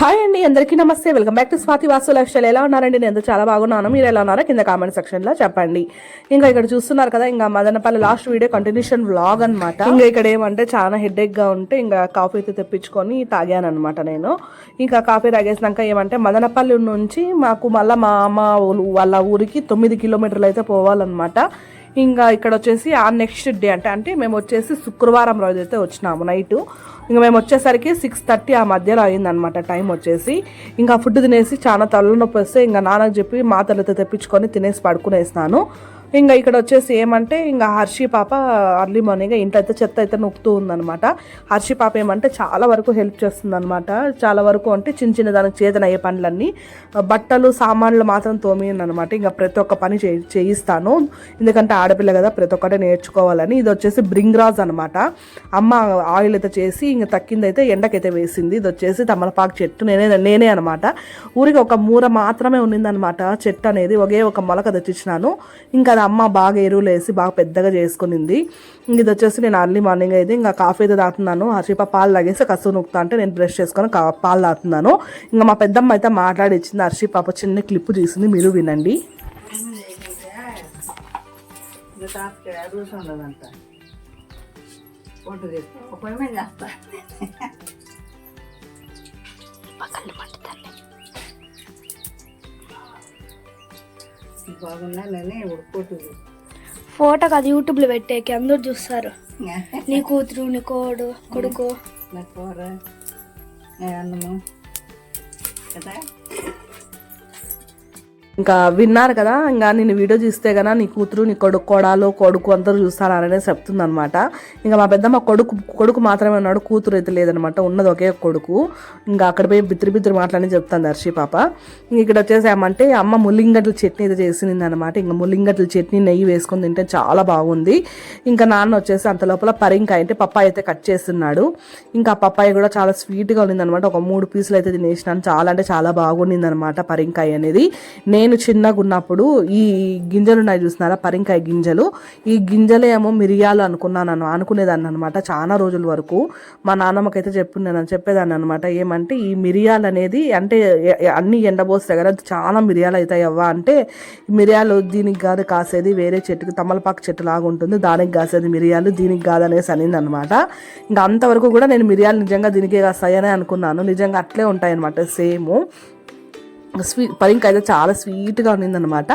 Hi అండి అందరికీ నమస్తే. Welcome back to Swathi Vasu lifestyle ఎలా ఉన్నారండి? నేను చాలా బాగున్నాను. మీరు ఎలా ఉన్నారో కింద కామెంట్ సెక్షన్లో చెప్పండి. ఇంకా ఇక్కడ చూస్తున్నారు కదా ఇంకా Madanapalle last video continuation vlog అన్నమాట. ఇంకా ఇక్కడ ఏమంటే చాలా హెడేక్గా ఉంటే ఇంకా కాఫీ అయితే తెప్పించుకొని తాగాను అనమాట నేను. ఇంకా కాఫీ తాగేసినాక ఏమంటే మదనపల్లి నుంచి మాకు మళ్ళీ మా అమ్మ వాళ్ళ ఊరికి తొమ్మిది కిలోమీటర్లు అయితే పోవాలన్నమాట. ఇంకా ఇక్కడ వచ్చేసి ఆ నెక్స్ట్ డే అంటే అంటే మేము వచ్చేసి శుక్రవారం రోజు అయితే వచ్చినాము నైట్ ఇంకా మేము వచ్చేసరికి సిక్స్ థర్టీ ఆ మధ్యలో అయిందనమాట టైం వచ్చేసి. ఇంకా ఫుడ్ తినేసి చాలా తలనొప్పి వస్తే ఇంకా నాన్నకు చెప్పి మాతలతో తెప్పించుకొని తినేసి పడుకునేసినాను. ఇంకా ఇక్కడ వచ్చేసి ఏమంటే ఇంకా హర్షి పాప అర్లీ మార్నింగ్ ఇంట్లో అయితే చెత్త అయితే నొక్కుతూ ఉందన్నమాట. హర్షి పాప ఏమంటే చాలా వరకు హెల్ప్ చేస్తుంది అనమాట చాలా వరకు అంటే చిన్న చిన్న దానికి చేతన అయ్యే పనులన్నీ బట్టలు సామాన్లు మాత్రం తోమియను అనమాట ఇంకా ప్రతి ఒక్క పని చేయి చేయిస్తాను. ఎందుకంటే ఆడపిల్ల కదా ప్రతి ఒక్కటే నేర్చుకోవాలని. ఇది వచ్చేసి బ్రింగ్రాజ్ అనమాట అమ్మ ఆయిల్ అయితే చేసి ఇంకా తక్కిందైతే ఎండకైతే వేసింది. ఇది వచ్చేసి తమలపాకు చెట్టు నేనే నేనే అనమాట ఊరికి ఒక మూర మాత్రమే ఉన్నిందనమాట చెట్టు అనేది ఒకే ఒక మొలక తెచ్చిచ్చినాను. ఇంకా కానీ అమ్మ బాగా ఎరువులు వేసి బాగా పెద్దగా చేసుకునింది. ఇది వచ్చేసి నేను అర్లీ మార్నింగ్ అయితే ఇంకా కాఫీ అయితే తాగుతున్నాను. హర్షిప పాలు తాగేసి కసు నొక్కుతా అంటే నేను బ్రష్ చేసుకొని కా- పాలు తాగుతున్నాను. ఇంకా మా పెద్దమ్మ అయితే మాట్లాడి ఇచ్చింది హర్షి పాప చిన్న క్లిప్ తీసింది మీరు వినండి. చేస్తా. పొయ్యి మీద చేస్తా బాగున్నా నేనే ఉడుకోటు ఫోటో కాదు యూట్యూబ్లో పెట్టేకి అందరూ చూస్తారు నీ కూతురు నీ కోడు కొడుకు నా కూర అన్నము కదా ఇంకా విన్నారు కదా ఇంకా నేను వీడియో చూస్తే కదా నీ కూతురు నీ కొడుకు కొడాలు కొడుకు అందరూ చూస్తారనే చెప్తుంది అనమాట ఇంకా మా పెద్దమ్మ కొడుకు కొడుకు మాత్రమే ఉన్నాడు కూతురు అయితే లేదనమాట ఉన్నది ఒకే కొడుకు. ఇంకా అక్కడ పోయి బిత్తిరి బిత్తిరి మాట్లాడి చెప్తాను దర్శి పాప. ఇక్కడ వచ్చేసామంటే అమ్మ ముల్లింగట్ల చట్నీ అయితే చేసింది అనమాట ఇంకా ముల్లింగట్ల చట్నీ నెయ్యి వేసుకొని తింటే చాలా బాగుంది. ఇంకా నాన్న వచ్చేసి అంత లోపల పరింకాయ అంటే పప్పాయ అయితే కట్ చేస్తున్నాడు. ఇంకా పప్పాయి పప్పాయ కూడా చాలా స్వీట్గా ఉండింది అనమాట ఒక మూడు పీసులు అయితే తినేసినాను. చాలా అంటే చాలా బాగుండింది అనమాట పరింకాయ అనేది. నేను చిన్నగా ఉన్నప్పుడు ఈ గింజలు ఉన్నాయి చూసినారా? పరింకాయ గింజలు. ఈ గింజలేమో మిరియాలు అనుకున్నాను అనుకునేదాన్ని అనమాట చాలా రోజుల వరకు. మా నాన్నమ్మకైతే చెప్పు చెప్పేదాన్ని అనమాట ఏమంటే ఈ మిరియాలు అనేది అంటే అన్ని ఎండబోస్తాయి కదా చాలా మిరియాలు అవుతాయి అవ్వ అంటే మిరియాలు దీనికి కాదు కాసేది వేరే చెట్టుకి తమలపాకు చెట్టు లాగా ఉంటుంది దానికి కాసేది మిరియాలు దీనికి కాదనేసి అనింది అనమాట ఇంకా అంతవరకు కూడా నేను మిరియాలు నిజంగా దీనికే కాస్తాయనే అనుకున్నాను. నిజంగా అట్లే ఉంటాయి అనమాట సేమ్. స్వీట్ పరింక అయితే చాలా స్వీట్గా ఉన్నిందనమాట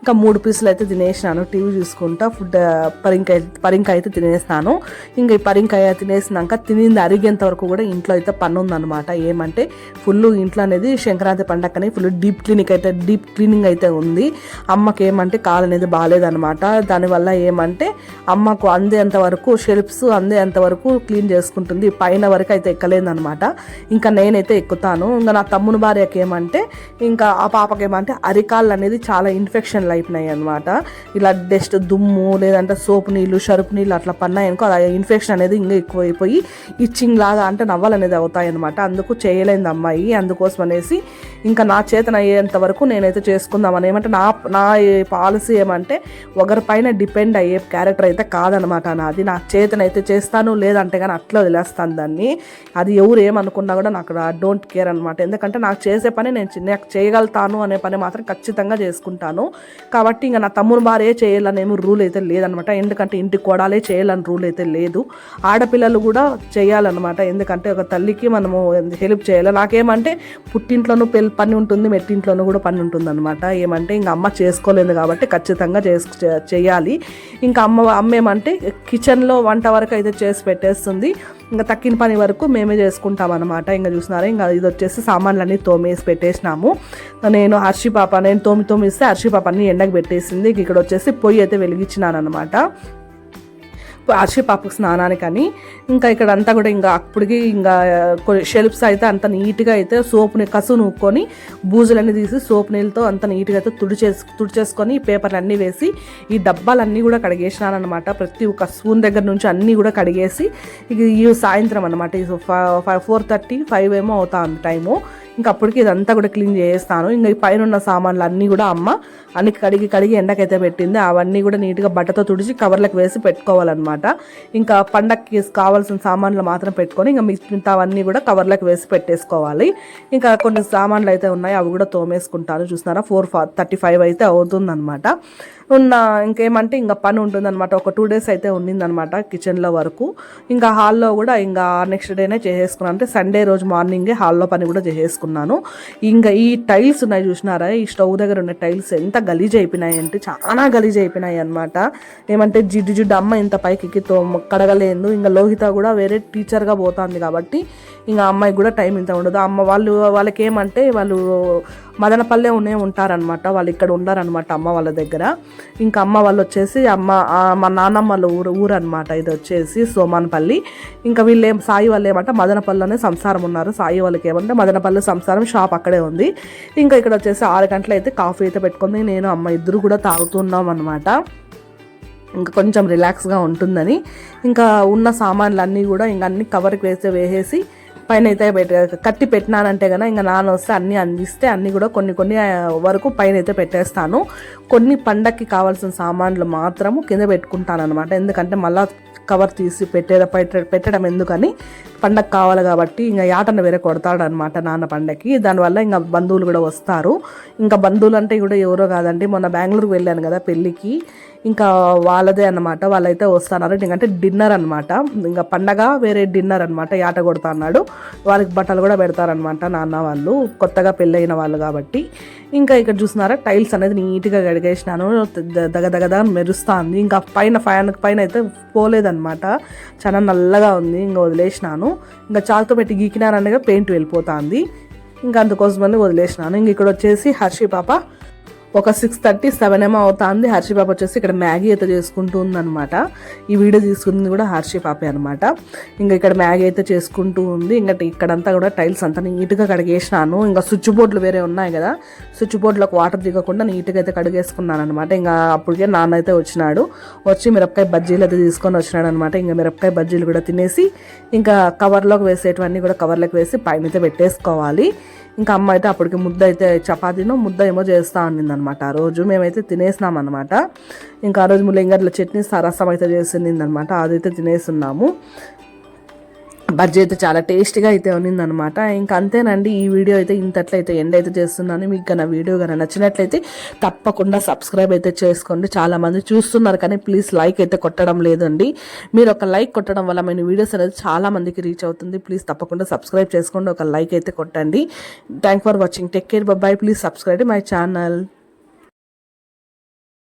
ఇంకా మూడు పీసులు అయితే తినేసినాను టీవీ చూసుకుంటా ఫుడ్ పరింకాయ పరింకాయ అయితే తినేసినాను. ఇంకా ఈ పరింకాయ తినేసినాక తినింది అరిగేంత వరకు కూడా ఇంట్లో అయితే పని ఉందనమాట ఏమంటే ఫుల్ ఇంట్లో అనేది సంక్రాంతి పండగని ఫుల్ డీప్ క్లినిక్ అయితే డీప్ క్లీనింగ్ అయితే ఉంది. అమ్మకి ఏమంటే కాలు అనేది బాగాలేదనమాట దానివల్ల ఏమంటే అమ్మకు అందేంత వరకు షెల్ఫ్స్ అందేంత వరకు క్లీన్ చేసుకుంటుంది. పైన వరకు అయితే ఎక్కలేదనమాట ఇంకా నేనైతే ఎక్కుతాను. ఇంకా నా తమ్ముని భార్యకి ఏమంటే ఇంకా ఆ పాపకి ఏమంటే అరికాళ్ళు అనేది చాలా ఇన్ఫెక్షన్లు అయిపోయినాయి అనమాట ఇలా డస్ట్ దుమ్ము లేదంటే సోపు నీళ్ళు షరుపు నీళ్ళు అట్లా పన్నాయనుకో అది ఇన్ఫెక్షన్ అనేది ఇంకా ఎక్కువైపోయి ఇచ్చింగ్ లాగా అంటే నవ్వలు అనేది అవుతాయి అనమాట అందుకు చేయలేంది అమ్మాయి అందుకోసం అనేసి ఇంకా నా చేతన అయ్యేంత వరకు నేనైతే చేసుకుందామని. ఏమంటే నా నా పాలసీ ఏమంటే ఒకరిపైన డిపెండ్ అయ్యే క్యారెక్టర్ అయితే కాదనమాట నాది. నా చేతనైతే చేస్తాను లేదంటే కానీ అట్లా వదిలేస్తాను దాన్ని. అది ఎవరు ఏమనుకున్నా కూడా నాకు డోంట్ కేర్ అనమాట ఎందుకంటే నాకు చేసే పని నేను చిన్న చేయగలుగుతాను అనే పని మాత్రం ఖచ్చితంగా చేసుకుంటాను. కాబట్టి ఇంకా నా తమ్ముడు భార్య చేయాలనేమో రూల్ అయితే లేదనమాట. ఎందుకంటే ఇంటి కోడాలే చేయాలని రూల్ అయితే లేదు. ఆడపిల్లలు కూడా చేయాలన్నమాట. ఎందుకంటే ఒక తల్లికి మనము హెల్ప్ చేయాలి నాకేమంటే పుట్టింట్లోనూ పెళ్ళి పని ఉంటుంది మెట్టింట్లోనూ కూడా పని ఉంటుంది అనమాట ఏమంటే ఇంకా అమ్మ చేసుకోలేదు కాబట్టి ఖచ్చితంగా చేసు చేయాలి. ఇంకా అమ్మ అమ్మ ఏమంటే కిచెన్లో వంట వరకు అయితే చేసి పెట్టేస్తుంది. ఇంకా తక్కిన పని వరకు మేమే చేసుకుంటాం అనమాట ఇంకా చూసినారా? ఇంకా ఇది వచ్చేసి సామాన్లన్నీ తోమేసి పెట్టేసినాము. నేను హర్షి పాప నేను తోమి తోమిస్తే హర్షి పాప అన్ని ఎండకు పెట్టేసింది. ఇక్కడ వచ్చేసి పొయ్యి అయితే వెలిగించినాను అనమాట హర్షి పాపకు స్నానానికని ఇంకా ఇక్కడ అంతా కూడా ఇంకా అప్పటికి ఇంకా షెల్ఫ్స్ అయితే అంత నీట్గా అయితే సోప్ని కసు నూక్కొని బూజులన్నీ తీసి సోప్ నీళ్ళతో అంత నీట్గా అయితే తుడిచేసు తుడిచేసుకొని పేపర్లన్నీ పేపర్లు అన్నీ వేసి ఈ డబ్బాలన్నీ కూడా కడిగేసినానమాట ప్రతి ఒక్క స్పూన్ దగ్గర నుంచి అన్నీ కూడా కడిగేసి ఈ సాయంత్రం అనమాట ఫోర్ థర్టీ ఫైవ్ ఏమో అవుతా ఉంది టైము. ఇంకా అప్పటికి ఇదంతా కూడా క్లీన్ చేస్తాను ఇంకా పైన ఉన్న సామాన్లు అన్నీ కూడా అమ్మ అన్ని కడిగి కడిగి ఎండకైతే పెట్టింది. అవన్నీ కూడా నీట్గా బట్టతో తుడిచి కవర్లకు వేసి పెట్టుకోవాలన్నమాట. ఇంకా పండక్కి కావాల్సిన సామాన్లు మాత్రం పెట్టుకొని ఇంకా మిగతా అవన్నీ కూడా కవర్లకు వేసి పెట్టేసుకోవాలి. ఇంకా కొన్ని సామాన్లు అయితే ఉన్నాయి అవి కూడా తోమేసుకుంటాను. చూస్తున్నారా ఫోర్ థర్టీ ఫైవ్ అయితే అవుతుందన్నమాట. ఉన్న ఇంకేమంటే ఇంకా పని ఉంటుందన్నమాట. ఒక టూ డేస్ అయితే ఉన్నిందనమాట కిచెన్లో వరకు. ఇంకా హాల్లో కూడా ఇంకా నెక్స్ట్ డేనే చేసేసుకున్నాను అంటే సండే రోజు మార్నింగే హాల్లో పని కూడా చేసేసుకున్నాను ఇంకా ఈ టైల్స్ ఉన్నాయి చూసినారా? ఈ స్టవ్ దగ్గర ఉన్న టైల్స్ ఎంత గలీజ్ అయిపోయినాయి అంటే చాలా గలీజ్ అయిపోయినాయి అనమాట ఏమంటే జిడ్డు జిడ్డు అమ్మ ఇంత పైకి ఎక్కితో కడగలేదు. ఇంకా లోహిత కూడా వేరే టీచర్గా పోతుంది కాబట్టి ఇంకా అమ్మాయికి కూడా టైం ఇంత ఉండదు. అమ్మ వాళ్ళు వాళ్ళకి ఏమంటే వాళ్ళు మదనపల్లె ఉనే ఉంటారనమాట వాళ్ళు ఇక్కడ ఉండారనమాట అమ్మ వాళ్ళ దగ్గర. ఇంకా అమ్మ వాళ్ళు వచ్చేసి అమ్మ మా నాన్నమ్మ వాళ్ళ ఊరు ఊరు అనమాట ఇది వచ్చేసి సోమానపల్లి. ఇంకా వీళ్ళు ఏం సాయి వాళ్ళు ఏమంటే మదనపల్లిలోనే సంసారం ఉన్నారు. సాయి వాళ్ళకి ఏమంటే మదనపల్లి సంసారం షాప్ అక్కడే ఉంది. ఇంకా ఇక్కడ వచ్చేసి ఆరు గంటలు అయితే కాఫీ అయితే పెట్టుకుంది. నేను అమ్మ ఇద్దరు కూడా తాగుతున్నాం అనమాట ఇంకా కొంచెం రిలాక్స్గా ఉంటుందని. ఇంకా ఉన్న సామాన్లు అన్నీ కూడా ఇంకా అన్ని కవర్కి వేస్తే వేసేసి పైన అయితే పెట్ట కట్టి పెట్టినానంటే కనుక ఇంకా నాన్న వస్తే అన్నీ అందిస్తే అన్నీ కూడా కొన్ని కొన్ని వరకు పైన అయితే పెట్టేస్తాను. కొన్ని పండక్కి కావాల్సిన సామాన్లు మాత్రము కింద పెట్టుకుంటాను అనమాట ఎందుకంటే మళ్ళీ కవర్ తీసి పెట్టే పెట్ట- పెట్టడం ఎందుకని? పండగ కావాలి కాబట్టి ఇంకా యాటను వేరే కొడతాడనమాట నాన్న పండగకి దానివల్ల ఇంకా బంధువులు కూడా వస్తారు. ఇంకా బంధువులు అంటే కూడా ఎవరో కాదండి మొన్న బెంగళూరుకి వెళ్ళాను కదా పెళ్ళికి. ఇంకా వాళ్ళదే అన్నమాట. వాళ్ళైతే వస్తున్నారు. ఎందుకంటే డిన్నర్ అనమాట ఇంకా పండగ వేరే డిన్నర్ అన్నమాట. యాట కొడతా అన్నాడు. వాళ్ళకి బట్టలు కూడా పెడతారనమాట నాన్న వాళ్ళు. కొత్తగా పెళ్ళైన వాళ్ళు కాబట్టి. ఇంకా ఇక్కడ చూస్తున్నారా? టైల్స్ అనేది నీట్గా గడిగేసినాను దగదగద దగ మెరుస్తుంది. ఇంకా పైన ఫ్యాన్ పైన అయితే పోలేదనమాట చాలా నల్లగా ఉంది. ఇంకా వదిలేసినాను. ఇంకా చాకుతో పెట్టి గీకినారనగా పెయింట్ వెళ్ళిపోతుంది. ఇంకా అందుకోసమని వదిలేసినాను. ఇంక ఇక్కడ వచ్చేసి హర్షి పాప ఒక సిక్స్ థర్టీ సెవెన్ ఏమో అవుతుంది. హర్షి పాప వచ్చేసి ఇక్కడ మ్యాగీ అయితే చేసుకుంటూ ఉందన్నమాట ఈ వీడియో తీసుకుంది కూడా హర్షి పాపే అనమాట ఇంకా ఇక్కడ మ్యాగీ అయితే చేసుకుంటూ ఉంది. ఇంకా ఇక్కడంతా కూడా టైల్స్ అంతా నీట్గా కడిగేసినాను. ఇంకా స్విచ్ బోర్డులు వేరే ఉన్నాయి కదా. స్విచ్ బోర్డులకు వాటర్ దిగకుండా నీట్గా అయితే కడిగేసుకున్నాను అనమాట ఇంకా అప్పటికే నాన్న అయితే వచ్చినాడు. వచ్చి మిరపకాయ బజ్జీలు అయితే తీసుకొని వచ్చినాడు అనమాట ఇంకా మిరపకాయ బజ్జీలు కూడా తినేసి ఇంకా కవర్లోకి వేసేటివన్నీ కూడా కవర్లోకి వేసి పైన అయితే పెట్టేసుకోవాలి. ఇంకా అమ్మ అయితే అప్పటికి ముద్ద అయితే చపాతీనో ముద్ద ఏమో చేస్తా ఉన్నింది అనమాట ఆ రోజు మేమైతే తినేసినాం అనమాట ఇంకా ఆ రోజు ముల్లింగర్ల చట్నీ సరసం అయితే చేసింది అనమాట అదైతే తినేస్తున్నాము బజ్జీ అయితే చాలా టేస్టీగా అయితే ఉన్నిందనమాట. ఇంకా అంతేనండి ఈ వీడియో అయితే ఇంతట్లయితే ఎండ్ అయితే చేస్తున్నాను. మీకు కన్నా వీడియో కన్నా నచ్చినట్లయితే తప్పకుండా సబ్స్క్రైబ్ అయితే చేసుకోండి. చాలామంది చూస్తున్నారు కానీ ప్లీజ్ లైక్ అయితే కొట్టడం లేదండి. మీరు ఒక లైక్ కొట్టడం వల్ల మన వీడియోస్ అనేది చాలామందికి రీచ్ అవుతుంది. ప్లీజ్ తప్పకుండా సబ్స్క్రైబ్ చేసుకోండి ఒక లైక్ అయితే కొట్టండి. Thank for watching. Take care. Bye please subscribe my channel.